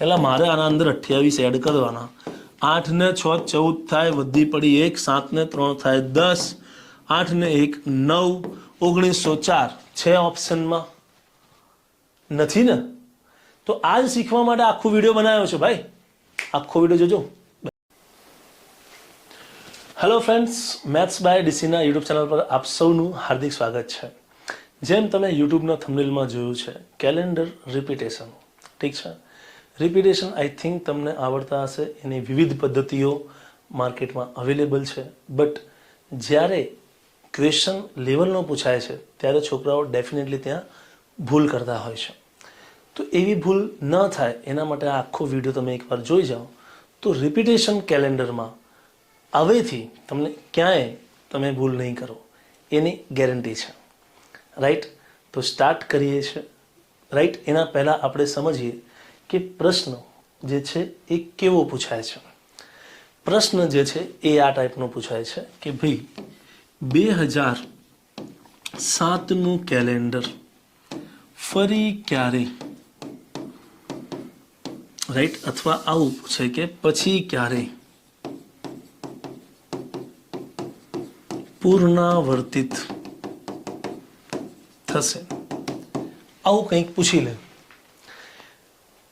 એટલે મારે આના અંદર અઠ્યાવીસ એડ કરવાના. આઠ ને છ ચૌદ થાય, વધી પડી એક સાત ને ત્રણ થાય દસ આઠ ને એક નવ, ઓગણીસો ચાર. છે ઓપ્શનમાં નથી ને? તો આ જ શીખવા માટે આખો વીડિયો બનાવ્યો છે ભાઈ. આખો વીડિયો જોજો. હેલો ફ્રેન્ડ્સ મેથ્સ બાય ડીસીના યુટ્યુબ ચેનલ પર આપ સૌનું હાર્દિક સ્વાગત છે. જેમ તમે યુટ્યુબના થંબનેલમાં જોયું છે કેલેન્ડર રિપીટેશન ઠીક છે? રિપીટેશન આઈ થિંક તમને આવડતા હશે. એની વિવિધ પદ્ધતિઓ માર્કેટમાં અવેલેબલ છે. બટ જ્યારે ક્વેશ્ચન લેવલનો પૂછાય છે, ત્યારે છોકરાઓ ડેફિનેટલી ત્યાં ભૂલ કરતા હોય છે. તો એવી ભૂલ ન થાય, એના માટે આ આખો વીડિયો તમે એકવાર જોઈ જાઓ. તો રિપીટેશન કેલેન્ડરમાં હવેથી તમને ક્યાંય તમે ભૂલ નહીં કરો. એની ગેરંટી છે. રાઈટ તો સ્ટાર્ટ કરીએ છીએ. રાઈટ એના પહેલાં આપણે સમજીએ કે પ્રશ્ન જે છે એ કેવો પૂછાય છે? પ્રશ્ન જે છે એ આ ટાઈપનો પૂછાય છે કે ભાઈ બે હજાર સાતનું કેલેન્ડર ફરી ક્યારે? રાઈટ? અથવા આવું પૂછે કે પછી ક્યારે? પૂર્ણાવર્તિત થશે. આવું કંઈક પૂછી લે.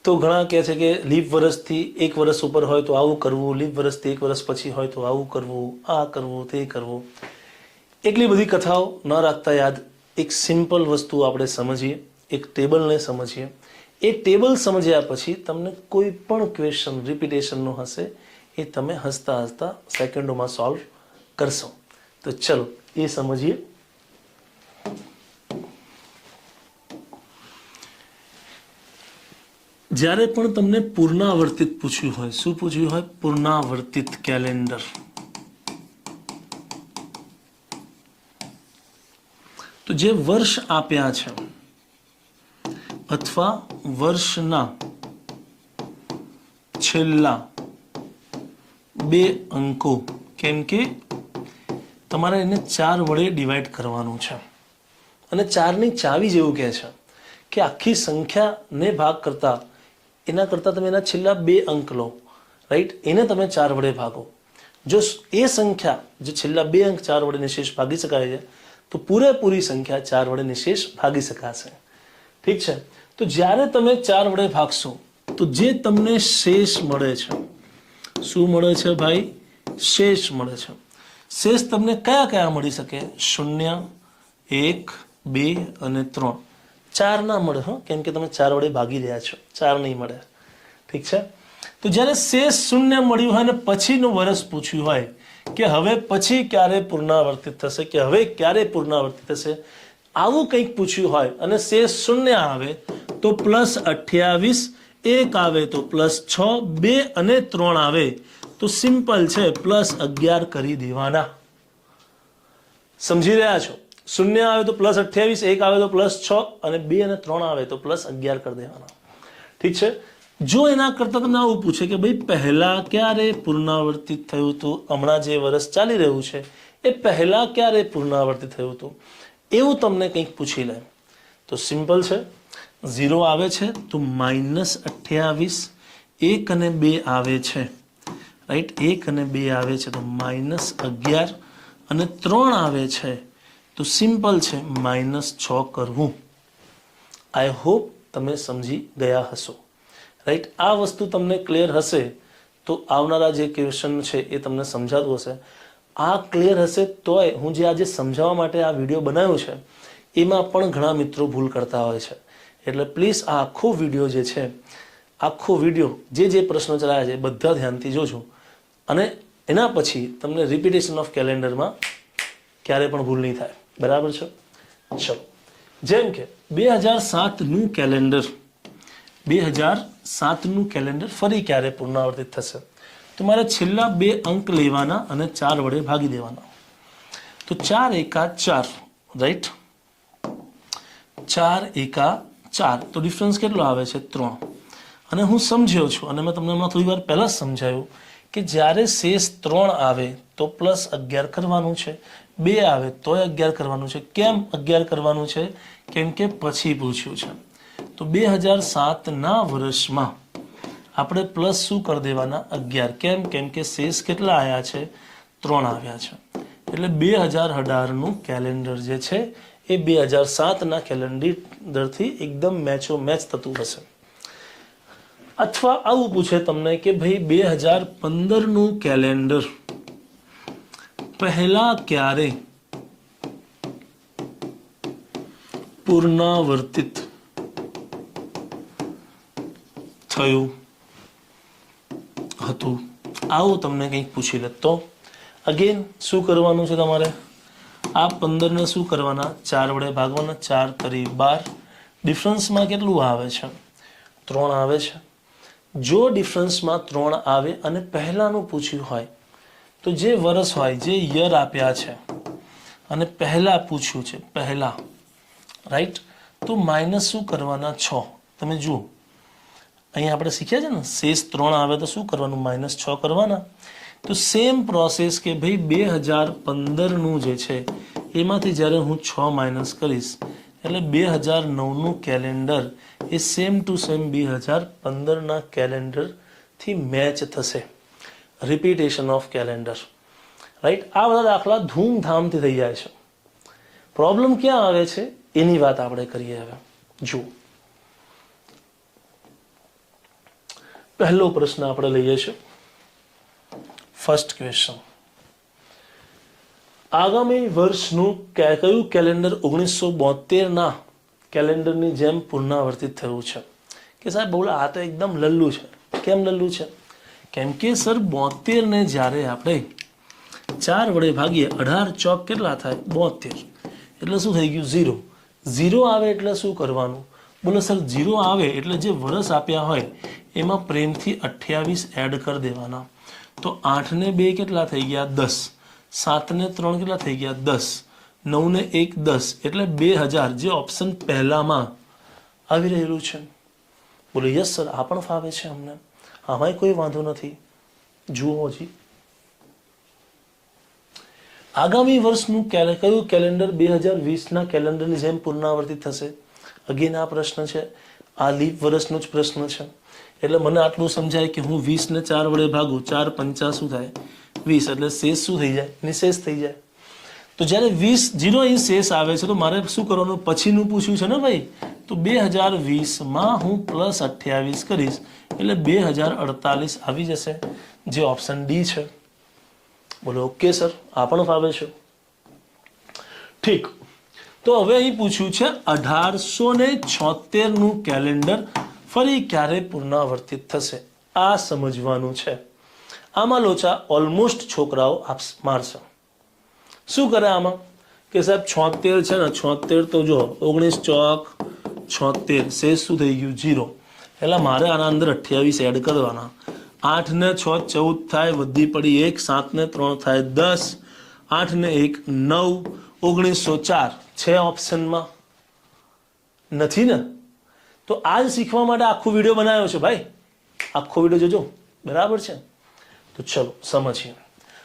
તો ઘણા કહે છે કે લીપ વર્ષથી એક વર્ષ ઉપર હોય તો આવું કરવું, લીપ વર્ષથી એક વર્ષ પછી હોય તો આવું કરવું, આ કરવું, તે કરવું. એટલી બધી કથાઓ ન રાખતા યાદ. એક સિમ્પલ વસ્તુ આપણે સમજીએ, એક ટેબલને સમજીએ. એ ટેબલ સમજ્યા પછી તમને કોઈ પણ ક્વેશ્ચન રિપીટેશનનો હશે, એ તમે હસતા હસતા સેકન્ડોમાં સોલ્વ કરશો. તો ચલો, એ સમજીએ. જ્યારે પણ તમને પુનરાવર્તિત પૂછ્યું હોય, શું પૂછ્યું હોય? પુનરાવર્તિત કેલેન્ડર. તો જે વર્ષ આપ્યા છે, અથવા વર્ષના છેલ્લા બે અંકો, કેમ કે તમારે એને ચાર વડે ડિવાઈડ કરવાનું છે. અને ચારની ચાવી જેવું કહે છે કે આખી સંખ્યાને ભાગ કરતા એના કરતાં તમે એના છેલ્લા બે અંક લો રાઈટ એને તમે ચાર વડે ભાગો. જો એ સંખ્યા, જે છેલ્લા બે અંક ચાર વડે નિશેષ ભાગી શકાય છે, તો પૂરેપૂરી સંખ્યા ચાર વડે નિશેષ ભાગી શકાશે. ઠીક છે? તો જ્યારે તમે ચાર વડે ભાગશો, તો જે તમને શેષ મળે છે. શું મળે છે ભાઈ? શેષ મળે છે. શેષ તમને કયા કયા મળી શકે? શૂન્ય, એક, બે અને ત્રણ. ચાર ના મળે, હો. કેમ કે તમે ચાર વડે ભાગી રહ્યા છો. ચાર નહીં મળે. ઠીક છે? તો જ્યારે શેષ શૂન્ય મળ્યું હોય અને પછીનું વર્ષ પૂછ્યું હોય કે હવે પછી ક્યારે પુનરાવર્તિત થશે, કે હવે ક્યારે પુનરાવર્તિત થશે, આવું કંઈક પૂછ્યું હોય અને શેષ શૂન્ય આવે, તો પ્લસ અઠ્યાવીસ, એક આવે તો પ્લસ છ, બે અને ત્રણ આવે, તો સિમ્પલ છે, પ્લસ અગિયાર કરી દેવાના. સમજી રહ્યા છો? શૂન્ય આવે તો પ્લસ અઠ્યાવીસ, એક આવે તો પ્લસ છ અને બે અને ત્રણ આવે તો પ્લસ અગિયાર કરી દેવાના. ઠીક છે? જો એના કરતાં તમને આવું પૂછે કે ભાઈ પહેલા ક્યારે પુનરાવર્તિત થયું હતું? હમણાં જે વર્ષ ચાલી રહ્યું છે, એ પહેલા ક્યારે પુનરાવર્તિત થયું હતું? એવું તમને કંઈક પૂછી લે. તો સિમ્પલ છે. ઝીરો આવે છે, તો માઇનસ અઠ્યાવીસ, એક અને બે આવે છે. રાઈટ એક અને બે આવે છે, તો માઇનસ અગિયાર અને ત્રણ આવે છે. તો સિમ્પલ છે, માઇનસ છ કરવું. આઈ હોપ તમે સમજી ગયા હશો. રાઈટ આ વસ્તુ તમને ક્લિયર હશે, તો આવનારા જે ક્વેશ્ચન છે એ તમને સમજાતું હશે. આ ક્લિયર હશે તોય હું જે આજે સમજાવવા માટે આ વીડિયો બનાવ્યો છે, એમાં પણ ઘણા મિત્રો ભૂલ કરતા હોય છે. એટલે પ્લીઝ આ આખો વીડિયો જે છે, આખો વીડિયો જે જે પ્રશ્નો ચલાવ્યા છે બધા ધ્યાનથી જોજો. અને એના પછી તમને રિપીટેશન ઓફ કેલેન્ડરમાં ક્યારે પણ ભૂલ નહીં થાય. બરાબર છે? ચલો. જેમ કે બે હજાર સાતનું કેલેન્ડર, બે હજાર સાતનું કેલેન્ડર ફરી ક્યારે પુનરાવર્તિત થશે? તો મારે છેલ્લા બે અંક લેવાના અને ચાર વડે ભાગી દેવાના. તો ચાર એકા ચાર રાઈટ ચાર એકા ચાર. તો ડિફરન્સ કેટલો આવે છે? ત્રણ. અને હું સમજ્યો છું, અને મેં તમને હમણાં થોડી વાર પહેલાં સમજાયું કે જ્યારે શેષ ત્રણ આવે તો પ્લસ અગિયાર કરવાનું છે. બે આવે તોય અગિયાર કરવાનું છે. કેમ અગિયાર કરવાનું છે? કેમ કે પછી પૂછ્યું છે. તો બે હજાર સાતના વર્ષમાં આપણે પ્લસ શું કરી દેવાના? અગિયાર. કેમ? કેમ કે શેષ કેટલા આવ્યા છે? ત્રણ આવ્યા છે. એટલે બે હજાર અઢારનું કેલેન્ડર જે છે, એ બે હજાર સાતના કેલેન્ડરથી એકદમ મેચો મેચ થતું હશે. અથવા આવું પૂછે તમને કે ભાઈ બે હજાર પંદરનું કેલેન્ડર પહેલા ક્યારે પુનરાવર્તિત થયું હતું? આવું તમને કંઈક પૂછી લે તો અગેન શું કરવાનું છે તમારે? આ પંદરને શું કરવાના? ચાર વડે ભાગવાના? ચાર તરી બાર. ડિફરન્સમાં કેટલું આવે છે? ત્રણ આવે છે. જો ડિફરન્સમાં ત્રણ આવે અને પહેલાંનું પૂછ્યું હોય તો જે વર્ષ હોય, જે યર આપ્યા છે, અને પહેલા પૂછ્યું છે, પહેલા રાઈટ તો માઇનસ શું કરવાના છ? તમે જુઓ. અહીંયા આપણે શીખ્યા છે ને, શેષ ત્રણ આવે તો શું કરવાનું? માઇનસ છ કરવાના. તો સેમ પ્રોસેસ કે ભાઈ બે હજાર પંદરનું જે છે, એમાંથી જ્યારે હું છ માઇનસ કરીશ, એટલે બે હજાર નવનું કેલેન્ડર એ સેમ ટુ સેમ બે હજાર પંદરના કેલેન્ડરથી મેચ થશે. રિપીટેશન ઓફ કેલેન્ડર રાઈટ આ બધા દાખલા ધૂમધામથી થઈ જાય છે. પ્રોબ્લેમ ક્યાં આવે છે? એની વાત આપણે કરીએ હવે. જુઓ. પહેલો પ્રશ્ન આપણે લઈએ છીએ. ફર્સ્ટ ક્વેશ્ચન આગામી વર્ષનું કયું કેલેન્ડર ઓગણીસો બોતેરના કેલેન્ડરની જેમ પુનરાવર્તિત થયું છે? કે સાહેબ, બોલો, આ તો એકદમ લલ્લું છે. કેમ લલ્લું છે? કેમ કે સર બોતેરને જ્યારે આપણે ચાર વડે ભાગીએ, અઢાર ચોક કેટલા થાય? બોતેર. એટલે શું થઈ ગયું? ઝીરો. ઝીરો આવે એટલે શું કરવાનું? બોલો સર, ઝીરો આવે એટલે જે વરસ આપ્યા હોય, એમાં પ્રેમથી અઠ્યાવીસ એડ કરી દેવાના. તો આઠને બે કેટલા થઈ ગયા? દસ. સાતને ત્રણ કેટલા થઈ ગયા? દસ. નવને એક, દસ. એટલે બે હજાર. જે ઓપ્શન પહેલામાં આવી રહેલું છે. બોલો યસ સર આ પણ ફાવે છે અમને. આમાંય કોઈ વાંધો નથી. જુઓ હજી. આગામી વર્ષનું કયું કેલેન્ડર બે હજાર વીસના કેલેન્ડરની જેમ પુનરાવર્તિત થશે? અગેન આ પ્રશ્ન છે. આ લીપ વર્ષનો જ પ્રશ્ન છે. એટલે મને આટલું સમજાય કે હું વીસને ચાર વડે ભાગું, ચાર પંચા શું થાય? વીસ, એટલે શેષ શું થઈ જાય? નિશેષ થઈ જાય. તો જ્યારે વીસ, જીરો અહીં શેષ આવે છે, તો મારે શું કરવાનું? પછીનું પૂછ્યું છે ને ભાઈ? તો બે હજાર વીસમાં હું પ્લસ અઠ્યાવીસ કરીશ. એટલે બે હજાર અડતાલીસ આવી જશે. જે ઓપ્શન ડી છે. બોલો, ઓકે, સર, આ પણ ફાવે છે. ઠીક. તો હવે અહીં પૂછ્યું છે, અઢારસો ને છોતેરનું કેલેન્ડર ફરી ક્યારે પુનરાવર્તિત થશે? આ સમજવાનું છે. આમાં લોચા ઓલમોસ્ટ છોકરાઓ આપ મારશે. શું કરે આમાં? કે સાહેબ, છોતેર છે ને, છોતેર તો જો, ઓગણીસ ચોક છોતેર, શેષ શું થઈ ગયું? જીરો એટલે મારે આના અંદર અઠ્યાવીસ એડ કરવાના. આઠ ને છ ચૌદ થાય વધી પડી એક સાત ને ત્રણ થાય, દસ. આઠ ને એક, નવ. ઓગણીસો ચાર. છે ઓપ્શનમાં નથી ને? તો આ જ શીખવા માટે આખો વીડિયો બનાવ્યો છે ભાઈ. આખો વીડિયો જોજો. બરાબર છે? તો ચલો, સમજીએ.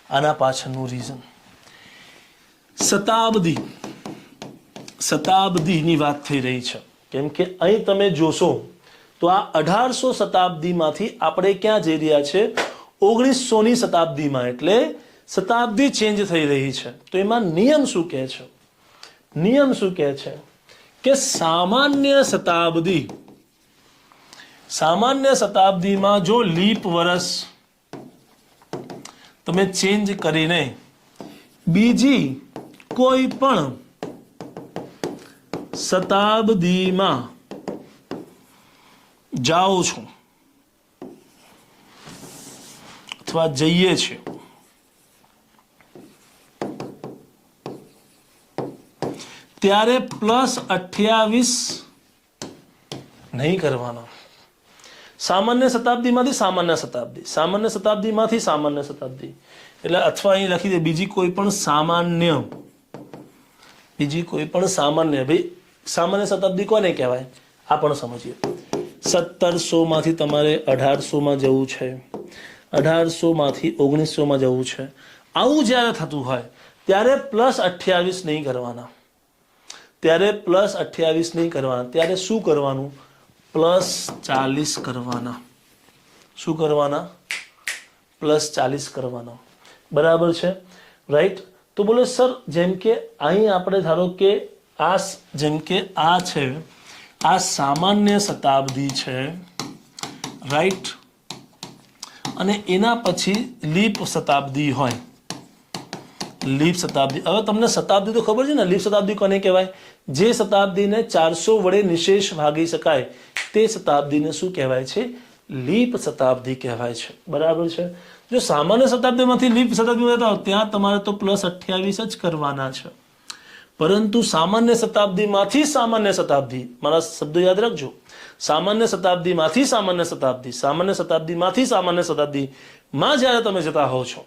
આના પાછળનું રીઝન શતાબ્દી. શતાબ્દીની વાત થઈ રહી છે. કેમ કે અહીં તમે જોશો તો આ અઢારસો શતાબ્દીમાંથી આપણે ક્યાં જઈ રહ્યા છે? ઓગણીસોની શતાબ્દીમાં, એટલે શતાબ્દી ચેન્જ થઈ રહી છે. તો એમાં નિયમ શું કહે છે? નિયમ શું કહે છે? કે સામાન્ય શતાબ્દી, સામાન્ય શતાબ્દીમાં જો લીપ વર્ષ તમે ચેન્જ કરીને બીજી કોઈ પણ શતાબ્દીમાં જાઓ છું. અથવા જઈએ છીએ. ત્યારે પ્લસ અઠ્યાવીસ નહીં કરવાના. સામાન્ય શતાબ્દીમાંથી સામાન્ય શતાબ્દી, સામાન્ય શતાબ્દીમાંથી સામાન્ય શતાબ્દી. એટલે અથવા અહીં લખી દે, બીજી કોઈ પણ સામાન્ય. બીજી કોઈ પણ સામાન્ય. ભાઈ, સામાન્ય શતાબ્દી કોને કહેવાય? આ પણ સમજીએ. સત્તરસો માંથી તમારે અઢારસોમાં જવું છે. અઢારસોમાંથી ઓગણીસોમાં જવું છે. આવું જ્યારે થતું હોય, ત્યારે પ્લસ અઠ્યાવીસ નહીં કરવાના. ત્યારે પ્લસ અઠ્યાવીસ નહીં કરવાના. ત્યારે શું કરવાનું? પ્લસ ચાલીસ કરવાના. શું કરવાના? પ્લસ ચાલીસ કરવાના. બરાબર છે? રાઈટ? તો બોલો સર, જેમ કે અહીં આપણે ધારો કે આ જેમ કે આ છે આ સામાન્ય શતાબ્દી છે રાઈટ અને એના પછી લીપ શતાબ્દી હોય. લીપ શતાબ્દી. હવે તમને શતાબ્દી તો ખબર છે ને? લીપ શતાબ્દી કોને કહેવાય? જે શતાબ્દીને ચારસો વડે નિશેષ ભાગી શકાય, તે શતાબ્દીને શું કહેવાય છે? લીપ શતાબ્દી કહેવાય છે. બરાબર છે? જો સામાન્ય શતાબ્દીમાંથી લીપ શતાબ્દી ત્યાં તમારે તો પ્લસ અઠ્યાવીસ જ કરવાના છે. પરંતુ સામાન્ય શતાબ્દીમાંથી સામાન્ય શતાબ્દી, મારા શબ્દો યાદ રાખજો. સામાન્ય શતાબ્દીમાંથી સામાન્ય શતાબ્દી, સામાન્ય શતાબ્દીમાંથી સામાન્ય શતાબ્દીમાં જ્યારે તમે જતા હો છો,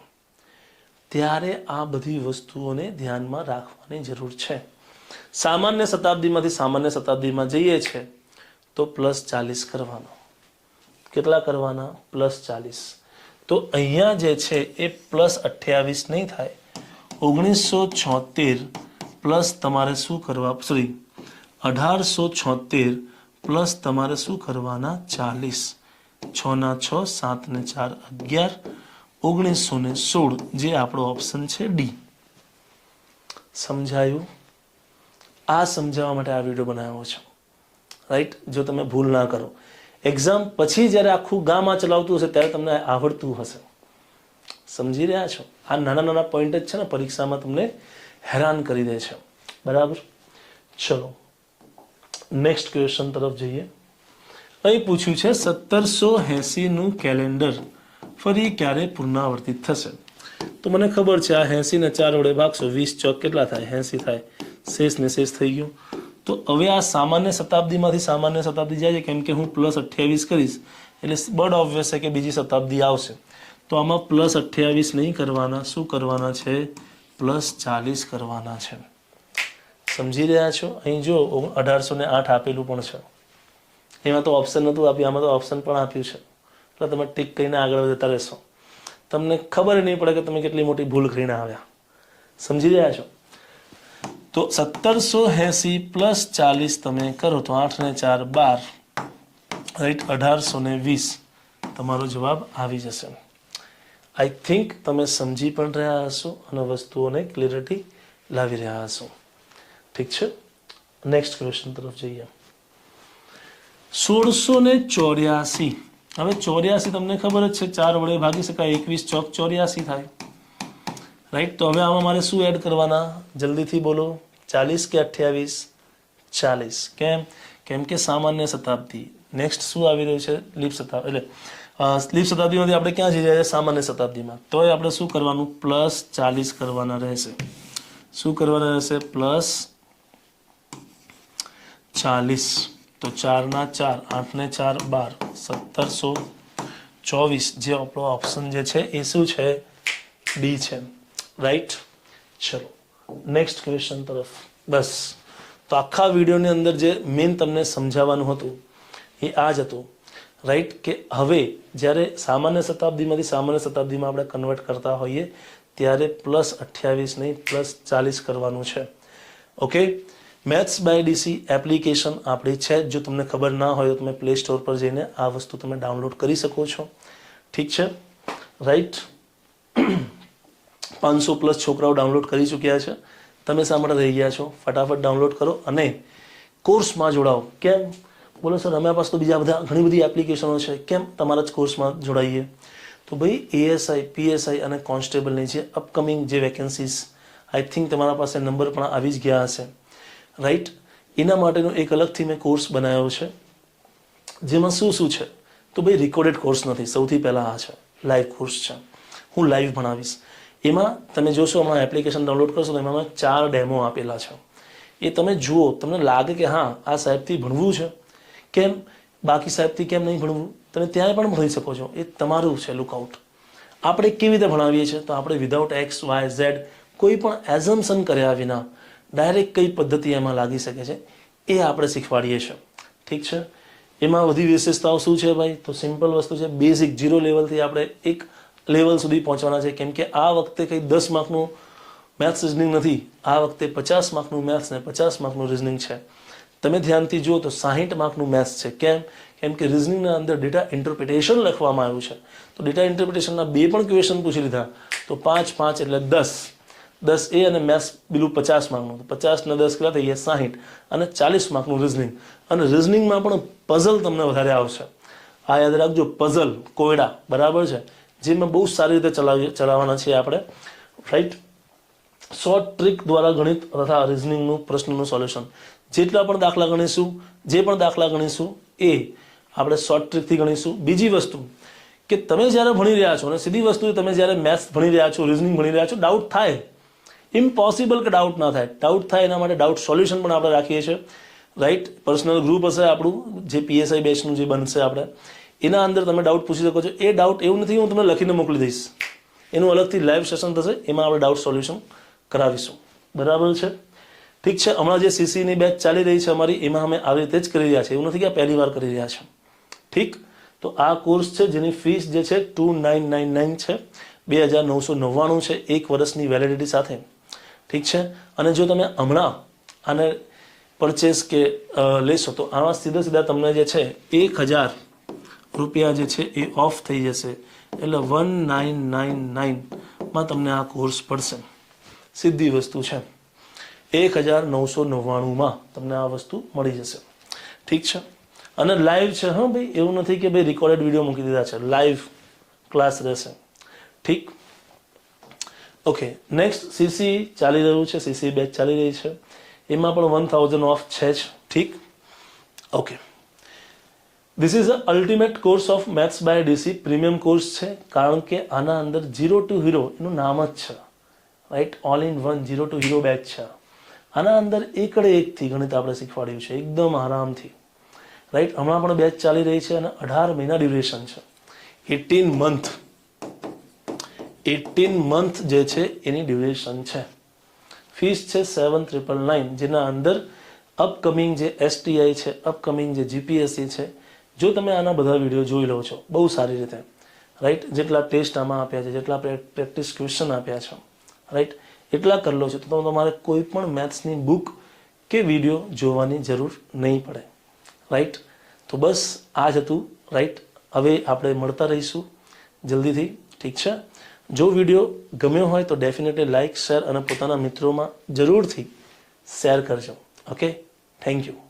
ત્યારે આ બધી વસ્તુઓને ધ્યાનમાં રાખવાની જરૂર છે. સામાન્ય શતાબ્દીમાંથી સામાન્ય શતાબ્દીમાં જઈએ છે, તો પ્લસ ચાલીસ કરવાનો. કેટલા કરવાના? પ્લસ ચાલીસ. તો અહીંયા જે છે એ પ્લસ અઠ્યાવીસ નહીં થાય. ઓગણીસો છોતેર પ્લસ તમારે શું કરવા સોરી અઢારસો છોતેર પ્લસ તમારે શું કરવાના ચાલીસ. છ ના છ, સાત ને ચાર, અગિયાર. ઓગણીસો ને સોળ જે આપણો ઓપ્શન છે ડી સમજાયું? આ સમજાવવા માટે આ વીડિયો બનાવ્યો છે. રાઈટ જો તમે ભૂલ ના કરો. એક્ઝામ પછી જ્યારે આખું ગામ આ ચલાવતું હશે, ત્યારે તમને આવડતું હશે. સમજી રહ્યા છો? આ નાના નાના પોઈન્ટ જ છે ને, પરીક્ષામાં તમને હેરાન કરી દે છે. બરાબર? ચલો નેક્સ્ટ ક્વેશ્ચન તરફ જઈએ. અહીં પૂછ્યું છે, સત્તરસો નું કેલેન્ડર ફરી ક્યારે પુનરાવર્તિત થશે? તો મને ખબર છે, આ એંસી ને ચાર વડે ભાગશો. વીસ ચોક કેટલા થાય? એંસી થાય. શેષ ને શેષ થઈ ગયું. તો હવે આ સામાન્ય શતાબ્દીમાંથી સામાન્ય શતાબ્દી જાય છે, કેમ કે હું પ્લસ અઠ્યાવીસ કરીશ. એટલે બર્ડ ઓબ્વિયસ છે કે બીજી શતાબ્દી આવશે. તો આમાં પ્લસ અઠ્યાવીસ નહીં કરવાના. શું કરવાના છે? પ્લસ ચાલીસ કરવાના છે. સમજી રહ્યા છો? અહીં જો અઢારસો ને આઠ આપેલું પણ છે. એમાં તો ઓપ્શન નહોતું આપ્યું, આમાં તો ઓપ્શન પણ આપ્યું છે. એટલે તમે ટીક કરીને આગળ જતા રહેશો. તમને ખબર નહીં પડે કે તમે કેટલી મોટી ભૂલ કરીને આવ્યા. સમજી રહ્યા છો? તો સત્તરસો એંસી પ્લસ ચાલીસ તમે કરો તો આઠ ને ચાર બાર. રાઈટ, અઢારસો ને વીસ. તમારો જવાબ આવી જશે. આઈ થિંક તમે સમજી પણ રહ્યા હશો અને વસ્તુઓને ક્લિયરિટી લાવી રહ્યા હશો. ઠીક છે? નેક્સ્ટ ક્વેશ્ચન તરફ જઈએ. સોળસો ને ચોર્યાસી. હવે ચોર્યાસી તમને ખબર જ છે, ચાર વડે ભાગી શકાય, એકવીસ ચોક ચોર્યાસી થાય. રાઈટ તો હવે આમાં મારે શું એડ કરવાના? જલ્દીથી બોલો. ચાલીસ કે અઠ્યાવીસ? ચાલીસ. કેમ? કેમ કે સામાન્ય શતાબ્દી. નેક્સ્ટ શું આવી રહ્યું છે? લીપ શતાબ્દી. એટલે અ, લીપ શતાબ્દીમાંથી આપણે ક્યાં જઈ જાય સામાન્ય શતાબ્દીમાં. તોય આપણે શું કરવાનું? પ્લસ ચાલીસ કરવાના રહેશે. શું કરવાના રહેશે? પ્લસ ચાલીસ. તો ચારના ચાર આઠને ચાર બાર. સત્તરસો ચોવીસ. જે આપણો ઓપ્શન જે છે એ શું છે? ડી છે. રાઈટ ચલો. નેક્સ્ટ ક્વેશ્ચન તરફ. બસ. તો આખા વિડીયોની અંદર જે મેન તમને સમજાવવાનું હતું એ આ જ હતું. રાઈટ કે હવે જ્યારે સામાન્ય શતાબ્દીમાંથી સામાન્ય શતાબ્દીમાં આપણે કન્વર્ટ કરતા હોઈએ, ત્યારે પ્લસ અઠ્યાવીસ નહીં પ્લસ ચાલીસ કરવાનું છે. Okay maths by DC application આપણી છે. જો તમને ખબર ના હોય તો તમે પ્લે સ્ટોર પર જઈને આ વસ્તુ તમે ડાઉનલોડ કરી શકો છો. ઠીક છે? રાઈટ પાંચસો પ્લસ છોકરાઓ ડાઉનલોડ કરી ચૂક્યા છે. તમે શા રહી ગયા છો. ફટાફટ ડાઉનલોડ કરો અને કોર્સમાં જોડાઓ. કેમ? બોલો સર અમારા પાસે તો બીજા બધા ઘણી બધી એપ્લિકેશનો છે. કેમ? તમારા જ કોર્સમાં જોડાઈએ. તો ભાઈ એએસઆઈ પીએસઆઈ અને કોન્સ્ટેબલની જે અપકમિંગ જે વેકેન્સીસ આઈ થિંક તમારા પાસે નંબર પણ આવી જ ગયા હશે. રાઈટ એના માટેનો એક અલગથી મેં કોર્સ બનાવ્યો છે. જેમાં શું શું છે? તો ભાઈ રેકોર્ડેડ કોર્સ નથી. સૌથી પહેલાં આ છે. લાઈવ કોર્સ છે. હું લાઈવ ભણાવીશ. એમાં તમે જોશો, હમણાં એપ્લિકેશન ડાઉનલોડ કરશો તો એમાં ચાર ડેમો આપેલા છે. એ તમે જુઓ, તમને લાગે કે હા, આ સાહેબથી ભણવું છે. કેમ? બાકી સાહેબથી કેમ નહીં ભણવું? તમે ત્યાં પણ ભણી શકો છો. એ તમારું છે લુકઆઉટ આપણે કેવી રીતે ભણાવીએ છીએ? તો આપણે વિધાઉટ એક્સ વાય ઝેડ કોઈ પણ એઝમ્પશન કર્યા વિના ડાયરેક્ટ કઈ પદ્ધતિ એમાં લાગી શકે છે, એ આપણે શીખવાડીએ છીએ. ઠીક છે? એમાં બધી વિશેષતાઓ શું છે ભાઈ? તો સિમ્પલ વસ્તુ છે બેઝિક જીરો લેવલથી આપણે એક લેવલ સુધી પહોંચવાના છે. કેમ કે આ વખતે કંઈ દસ માર્કનું મેથ્સ રિઝનિંગ નથી, આ વખતે પચાસ માર્કનું મેથ્સ ને પચાસ માર્કનું રિઝનિંગ છે. તમે ધ્યાનથી જુઓ તો સાહીઠ માર્કનું મેથ્સ છે. કેમ? કેમ કે રિઝનિંગના અંદર ડેટા ઇન્ટરપ્રિટેશન લખવામાં આવ્યું છે. તો ડેટા ઇન્ટરપ્રિટેશનના બે પણ ક્વેશ્ચન પૂછી લીધા. તો પાંચ પાંચ એટલે દસ. દસ એ અને મેથ્સ બિલું પચાસ માર્કનું. પચાસ ને દસ કેટલા થઈ ગયા? સાહીઠ. અને ચાલીસ માર્કનું રિઝનિંગ અને રિઝનિંગમાં પણ પઝલ તમને વધારે આવશે. આ યાદ રાખજો પઝલ કોયડા. બરાબર છે? જેમાં બહુ સારી રીતે ચલાવી ચલાવવાના છીએ આપણે. રાઈટ શોર્ટ ટ્રીક દ્વારા ગણિત તથા રિઝનિંગનું પ્રશ્નનું સોલ્યુશન જેટલા પણ દાખલા ગણીશું, જે પણ દાખલા ગણીશું, એ આપણે શોર્ટ ટ્રીકથી ગણીશું. બીજી વસ્તુ કે તમે જ્યારે ભણી રહ્યા છો અને સીધી વસ્તુ તમે જ્યારે મેથ્સ ભણી રહ્યા છો રિઝનિંગ ભણી રહ્યા છો ડાઉટ થાય. ઇમ્પોસિબલ કે ડાઉટ ના થાય. ડાઉટ થાય એના માટે ડાઉટ સોલ્યુશન પણ આપણે રાખીએ છીએ. રાઈટ પર્સનલ ગ્રુપ હશે આપણું, જે પીએસઆઈ બેચનું જે બનશે આપણે. એના અંદર તમે ડાઉટ પૂછી શકો છો. એ ડાઉટ એવું નથી, હું તમને લખીને મોકલી દઈશ. એનું અલગથી લાઈવ સેશન થશે. એમાં આપણે ડાઉટ સોલ્યુશન કરાવીશું. બરાબર છે? ઠીક છે, હમણાં જે સીસીની બેચ ચાલી રહી છે અમારી, એમાં અમે આવી રીતે જ કરી રહ્યા છીએ. એવું નથી કે પહેલી વાર કરી રહ્યા છે ઠીક? તો આ કોર્સ છે, જેની ફીસ જે છે ટુ નાઇન નાઇન નાઇન છે. બે હજાર નવસો નવ્વાણું છે, એક વર્ષની વેલિડિટી સાથે. ઠીક છે? અને જો તમે હમણાં આને પરચેસ કે લેશો, તો આમાં સીધા સીધા તમને જે છે, એક હજાર રૂપિયા જે છે, એ ઓફ થઈ જશે. એટલે વન નાઇન નાઇન નાઇનમાં તમને આ કોર્સ પડશે. સીધી વસ્તુ છે. એક હજાર નવસો નવ્વાણુંમાં તમને આ વસ્તુ મળી જશે. ઠીક છે? અને લાઈવ છે. હા ભાઈ, એવું નથી કે ભાઈ રેકોર્ડેડ વીડિયો મૂકી દીધા છે. લાઈવ ક્લાસ રહેશે. ઠીક? ઓકે નેક્સ્ટ સીસી ચાલી રહ્યું છે. સીસી બેચ ચાલી રહી છે. એમાં પણ વન થાઉઝન્ડ ઓફ છે જ. ઠીક? Okay this is a ultimate course of maths by DC premium course છે. કારણ કે આના અંદર ઝીરો ટુ હીરો એનું નામ જ છે. Right all in one zero to hero batch છે. આના અંદર એકડે એકથી ગણિત આપણે શીખવાડ્યું છે, એકદમ આરામથી. રાઈટ હમણાં પણ બેચ ચાલી રહી છે અને અઢાર મહિના ડ્યુરેશન છે. એટીન મંથ એટીન મંથ જે છે, એની ડ્યુરેશન છે. ફીસ છે સેવન ત્રિપલ નાઇન જેના અંદર અપકમિંગ જે એસટીઆઈ છે અપકમિંગ જે જીપીએસસી છે, જો તમે આના બધા વીડિયો જોઈ લો છો, બહુ સારી રીતે. રાઈટ જેટલા ટેસ્ટ આમાં આપ્યા છે, જેટલા પ્રેક્ટિસ ક્વેશ્ચન આપ્યા છે. રાઈટ એટલા કરી લો છો. તો તમારે કોઈ પણ મેથ્સની બુક કે વીડિયો જોવાની જરૂર નહીં પડે. રાઈટ તો બસ આ જ હતું. રાઈટ હવે આપણે મળતા રહીશું જલ્દીથી. ઠીક છે? જો વીડિયો ગમ્યો હોય તો ડેફિનેટલી લાઇક શેર અને પોતાના મિત્રોમાં જરૂરથી શેર કરજો. Okay thank you